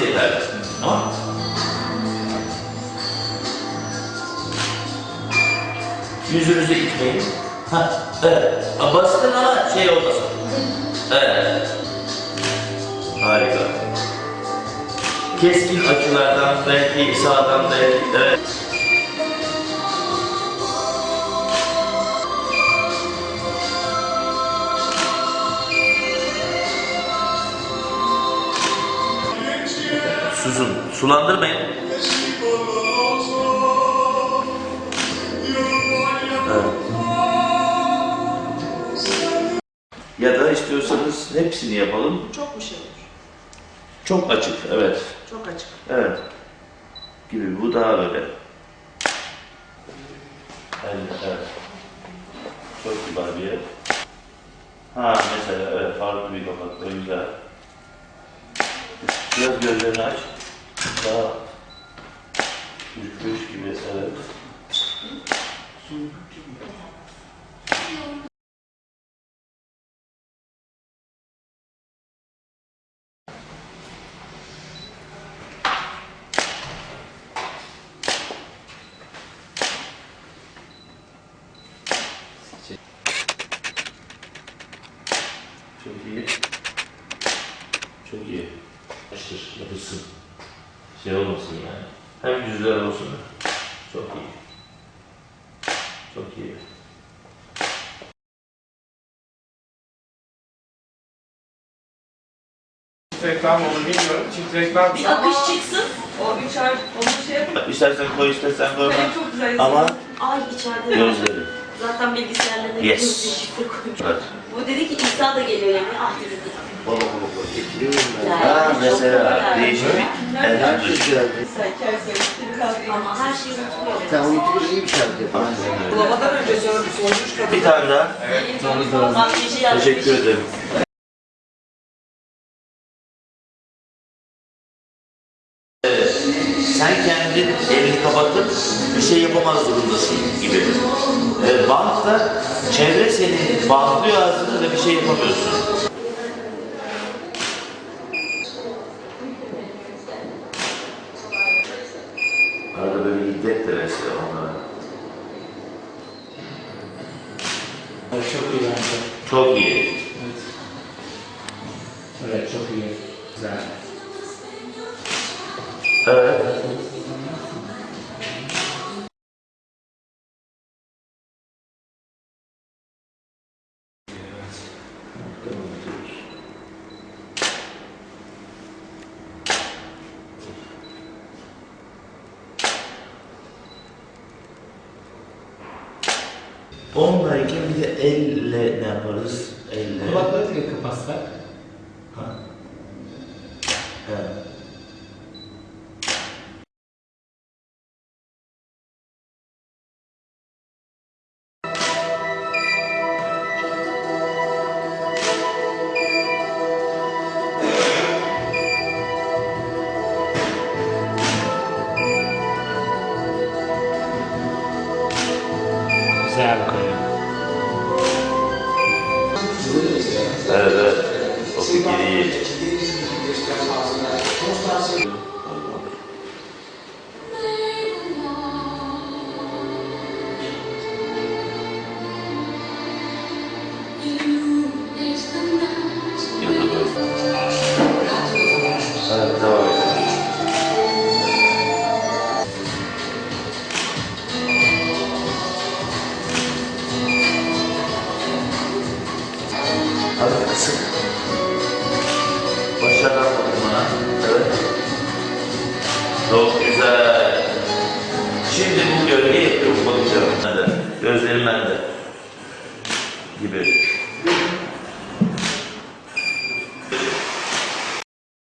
yeterli. Tamam Yüzünüzü itmeyin. Ha, evet. Bastın ama şey olmasın. Evet. Harika. Keskin açılardan belki sağdan belki evet. Suzun. Sulandırmayın. Evet. Ya da istiyorsanız hepsini yapalım. Çok bir şey olur. Çok açık, evet. Çok açık. Evet. Gibi bu daha böyle. Evet, evet. Çok kibar bir yer. Ha mesela evet farklı bir kapak. O güzel. Biraz gözlerini aç. Daha ürkmüş gibi evet. Çok iyi. Çok iyi. Açtır, yapışsın. Şey olmasın yani. Hem güzel olsun. Çok iyi. Çok iyi. Reklam olur bilmiyorum. Çift reklam Bir akış çıksın. O üçer onu şey yapın. İstersen koy, istersen koyma. Kalem çok güzel Ama. Ay içeride. gözleri. Zaten bilgisayarlarına Yes. şifre koymuş. Evet. Bu dedi ki İsa da geliyor yani. Ah dedi. Baba baba getiriyorum ben. Ha mesela değişik bir ender Çok düşün. güzeldi. Ama her şeyi unutmuyor. Sen unutur iyi bir şarkı yaparsın. Bulamadan önce sor- sormuş kadın. Bir tane daha. Makyajı yapmış. Teşekkür ederim. Sen kendin elini kapatıp bir şey yapamaz durumdasın gibi. Ee, bantta çevre seni bantlıyor ağzını ve bir şey yapamıyorsun. Arada böyle hiddet de mesela onlara. Çok iyi bence. Çok iyi. Evet. Evet çok iyi. Güzel. Evet. Onlarken bir de elle ne yaparız? Elle. Kulakları tek kapatsak. Ha. Evet. Başarılar bakımına. Evet. Çok güzel. Şimdi bu gölge yapıyorum bakacağım. Gözlerim bende. Gibi.